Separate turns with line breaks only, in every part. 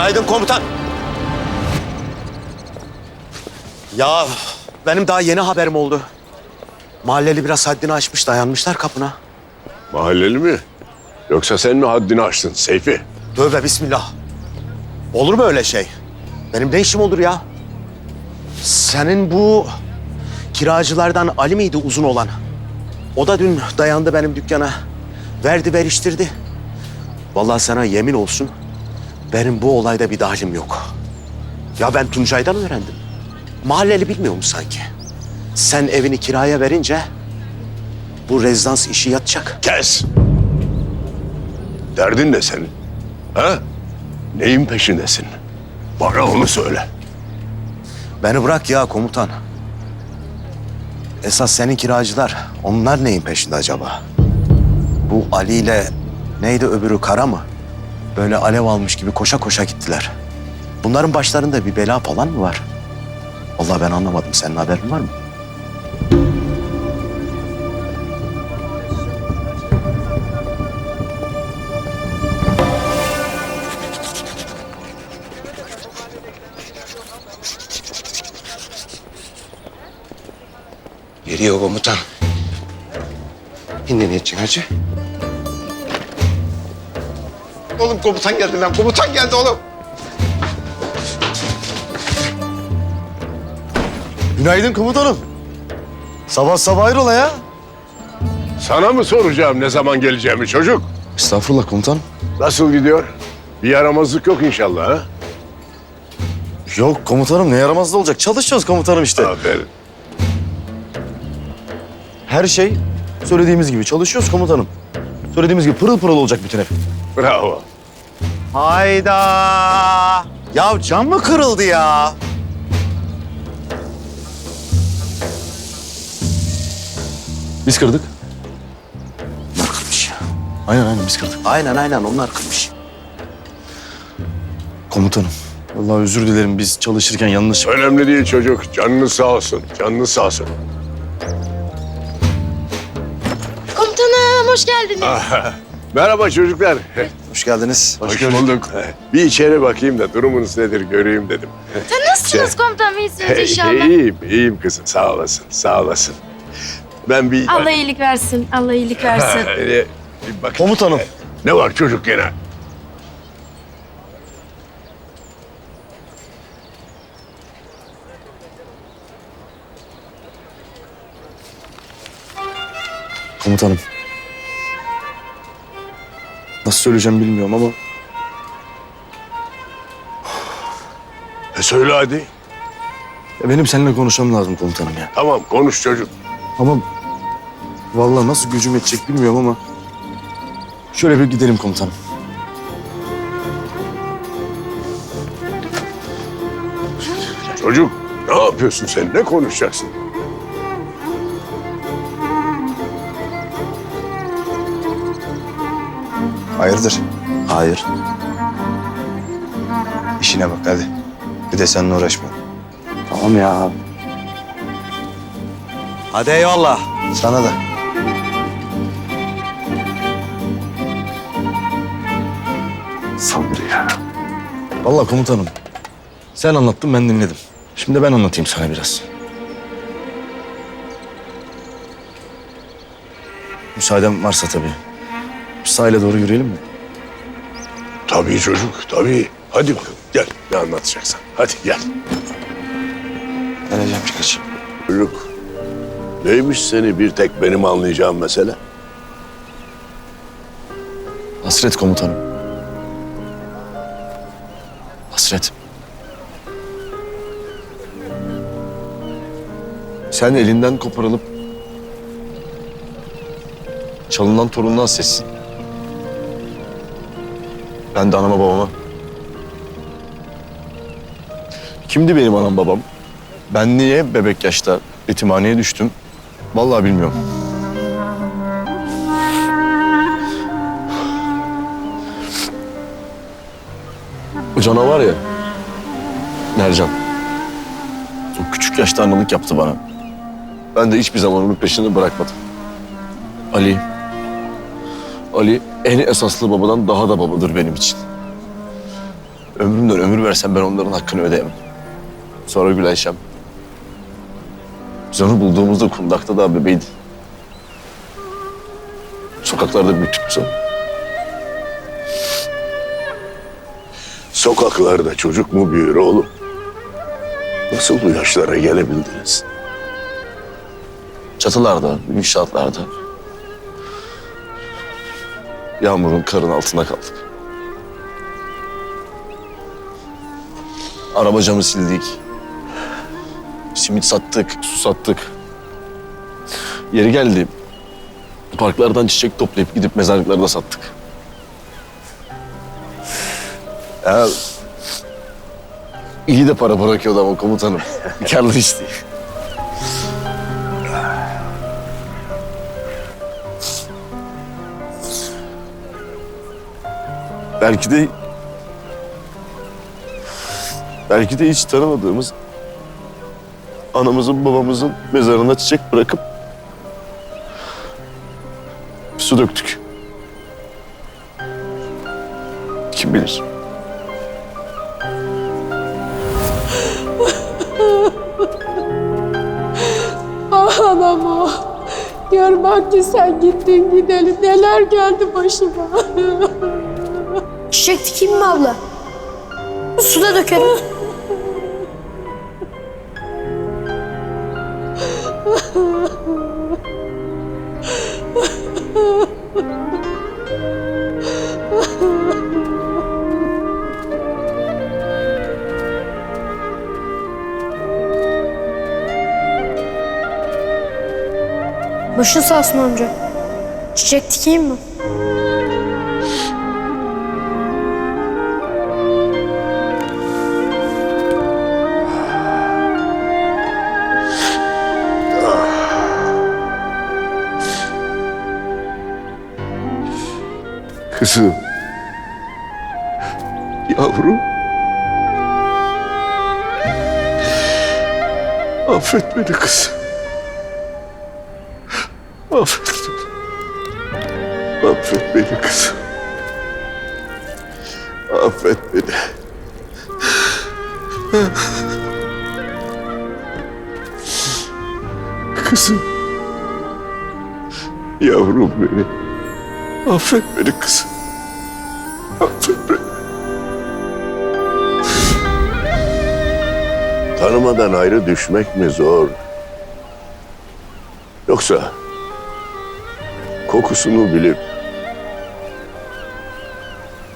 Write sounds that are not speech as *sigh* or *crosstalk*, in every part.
Günaydın komutan. Ya benim daha yeni haberim oldu. Mahalleli biraz haddini aşmış dayanmışlar kapına.
Mahalleli mi? Yoksa sen mi haddini aştın Seyfi?
Tövbe bismillah. Olur mu öyle şey? Benim ne işim olur ya? Senin bu kiracılardan Ali miydi uzun olan? O da dün dayandı benim dükkana. Verdi veriştirdi. Vallahi sana yemin olsun benim bu olayda bir dahlim yok. Ya ben Tuncay'dan öğrendim. Mahalleli bilmiyor mu sanki? Sen evini kiraya verince bu rezidans işi yatacak.
Kes! Derdin ne senin? Ha? Neyin peşindesin? Bana onu söyle.
Beni bırak ya komutan. Esas senin kiracılar. Onlar neyin peşinde acaba? Bu Ali ile neydi öbürü Kara mı? Böyle alev almış gibi koşa koşa gittiler. Bunların başlarında bir bela falan mı var? Vallahi ben anlamadım. Senin haberin var mı?
Geliyor komutan. Şimdi ne edeceksin hacı? Oğlum komutan geldi lan. Komutan geldi oğlum.
Günaydın komutanım. Sabah sabah hayrola ya?
Sana mı soracağım ne zaman geleceğimi çocuk?
Estağfurullah komutanım.
Nasıl gidiyor? Bir yaramazlık yok inşallah ha?
Yok komutanım ne yaramaz da olacak. Çalışıyoruz komutanım işte.
Aferin.
Her şey söylediğimiz gibi çalışıyoruz komutanım. Söylediğimiz gibi pırıl pırıl olacak bütün ev.
Bravo.
Hayda! Ya cam mı kırıldı ya?
Biz kırdık.
Onlar kırmış.
Aynen aynen biz kırdık.
Aynen aynen onlar kırmış.
Komutanım. Vallahi özür dilerim biz çalışırken yanlış...
Önemli değil çocuk. Canınız sağ olsun. Canınız sağ olsun.
Komutanım hoş geldiniz.
Merhaba çocuklar.
Hoş geldiniz.
Hoş, bulduk. Bir içeri bakayım da durumunuz nedir göreyim dedim.
Nasılsınız komutanım iyisiniz inşallah.
iyiyim, iyiyim kızım. Sağ olasın, sağ olasın. Ben bir...
Allah iyilik versin. Allah iyilik versin.
Bir bakayım.
Komutanım.
Ne var çocuk gene?
Komutanım. Nasıl söyleyeceğim bilmiyorum ama
E söyle hadi.
ya benim seninle konuşmam lazım komutanım ya.
Tamam konuş çocuk.
Ama vallahi nasıl gücüm yetecek bilmiyorum ama şöyle bir gidelim komutanım.
Çocuk ne yapıyorsun sen? Ne konuşacaksın?
Hayırdır?
Hayır.
İşine bak hadi. Bir de seninle uğraşma.
Tamam ya. Hadi eyvallah.
Sana da.
Sabri ya.
Vallahi komutanım. Sen anlattın ben dinledim. Şimdi ben anlatayım sana biraz. Müsaaden varsa tabii. Sahile doğru yürüyelim mi?
Tabii çocuk, tabii. Hadi bakalım gel. Ne anlatacaksan. Hadi gel.
Geleceğim birkaç.
Çocuk. Neymiş seni bir tek benim anlayacağım mesele?
Hasret komutanım. Hasret. Sen elinden koparılıp çalınan torundan sessin. Ben de anama babama. Kimdi benim anam babam? Ben niye bebek yaşta yetimhaneye düştüm? Vallahi bilmiyorum. O canavar ya. Mercan. O küçük yaşta analık yaptı bana. Ben de hiçbir zaman onun peşini bırakmadım. Ali. Ali en esaslı babadan daha da babadır benim için. Ömrümden ömür versem ben onların hakkını ödeyemem. Sonra Gülayşem. Biz onu bulduğumuzda kundakta daha bebeydi. Sokaklarda büyüttük biz onu.
Sokaklarda çocuk mu büyür oğlum? Nasıl bu yaşlara gelebildiniz?
Çatılarda, inşaatlarda. Yağmurun karın altında kaldık. Araba camı sildik. Simit sattık, su sattık. Yeri geldi. Parklardan çiçek toplayıp gidip mezarlıklarda sattık. Ya, iyi de para bırakıyordu ama komutanım. *laughs* Karlı iş Belki de... Belki de hiç tanımadığımız anamızın babamızın mezarına çiçek bırakıp su döktük. Kim bilir? *laughs*
Anam ah. Gör bak ki sen gittin gideli neler geldi başıma. *laughs*
Çiçek dikeyim mi abla? Suda dökerim. Başın sağ olsun amca. Çiçek dikeyim mi?
Kızım. Yavrum. Affet beni kızım. Affet beni. Affet beni kızım. Affet beni. Kızım. Yavrum beni. Affet beni kızım. Tanımadan ayrı düşmek mi zor? Yoksa kokusunu bilip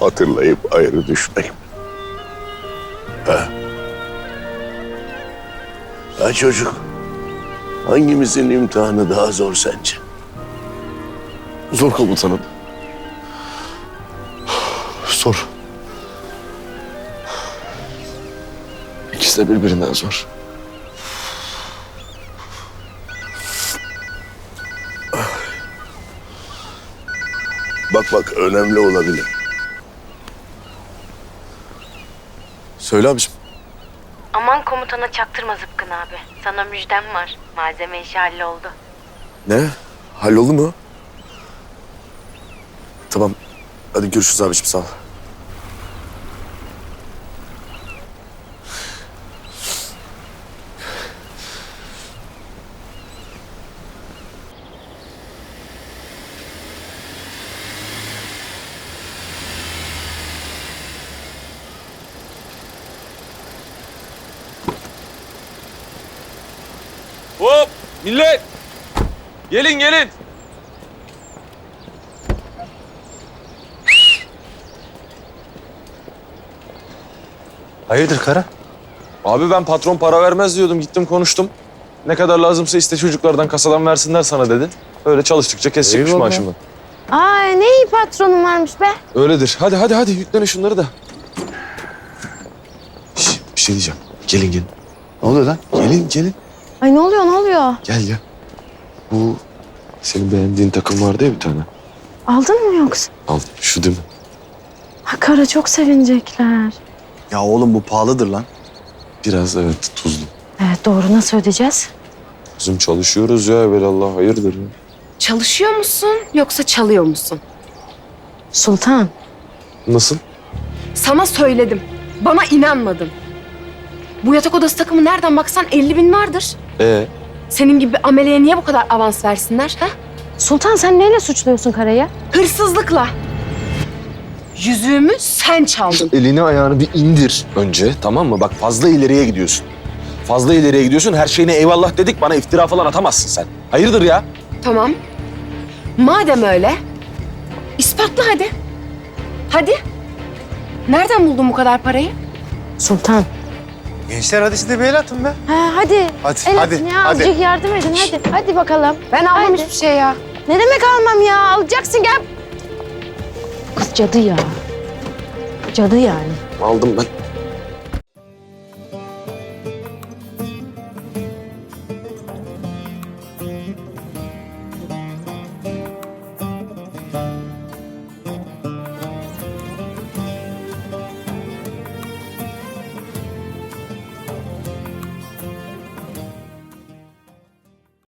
hatırlayıp ayrı düşmek mi? Ha? Ha çocuk, hangimizin imtihanı daha zor sence?
Zor komutanım. Zor. İkisi de birbirinden zor.
Bak bak önemli olabilir.
Söyle abiciğim.
Aman komutana çaktırma Zıpkın abi. Sana müjdem var. Malzeme işi halloldu.
Ne? Halloldu mu? Tamam. Hadi görüşürüz abiciğim sağ ol.
Hop millet. Gelin gelin.
Hayırdır Kara?
Abi ben patron para vermez diyordum. Gittim konuştum. Ne kadar lazımsa iste çocuklardan kasadan versinler sana dedi. Öyle çalıştıkça kesecekmiş
Eyvallah.
maaşımı.
Aa ne iyi patronum varmış be.
Öyledir. Hadi hadi hadi yüklenin şunları da. Şş, bir şey diyeceğim. Gelin gelin.
Ne oluyor lan?
Gelin gelin.
Ay ne oluyor ne oluyor?
Gel gel. Bu senin beğendiğin takım vardı ya bir tane.
Aldın mı yoksa?
Al şu değil mi?
Ha Kara çok sevinecekler.
Ya oğlum bu pahalıdır lan.
Biraz evet tuzlu.
Evet doğru nasıl ödeyeceğiz?
Bizim çalışıyoruz ya evvelallah hayırdır ya.
Çalışıyor musun yoksa çalıyor musun?
Sultan
Nasıl?
Sana söyledim. Bana inanmadın. Bu yatak odası takımı nereden baksan 50 bin vardır.
Ee,
Senin gibi ameleye niye bu kadar avans versinler? Ha?
Sultan sen neyle suçluyorsun Kara'yı?
Hırsızlıkla. Yüzüğümü sen çaldın.
elini ayağını bir indir önce tamam mı? Bak fazla ileriye gidiyorsun. Fazla ileriye gidiyorsun. Her şeyine eyvallah dedik. Bana iftira falan atamazsın sen. Hayırdır ya?
Tamam. Madem öyle, ispatla hadi. Hadi. Nereden buldun bu kadar parayı?
Sultan.
Gençler hadi siz de bir el atın be.
Ha, hadi.
Hadi,
El
hadi,
atın ya,
hadi.
azıcık yardım edin hadi. Hadi bakalım.
Ben almam
Hadi.
hiçbir şey ya.
Ne demek almam ya? Alacaksın gel. Kız cadı ya. Cadı yani.
Aldım ben.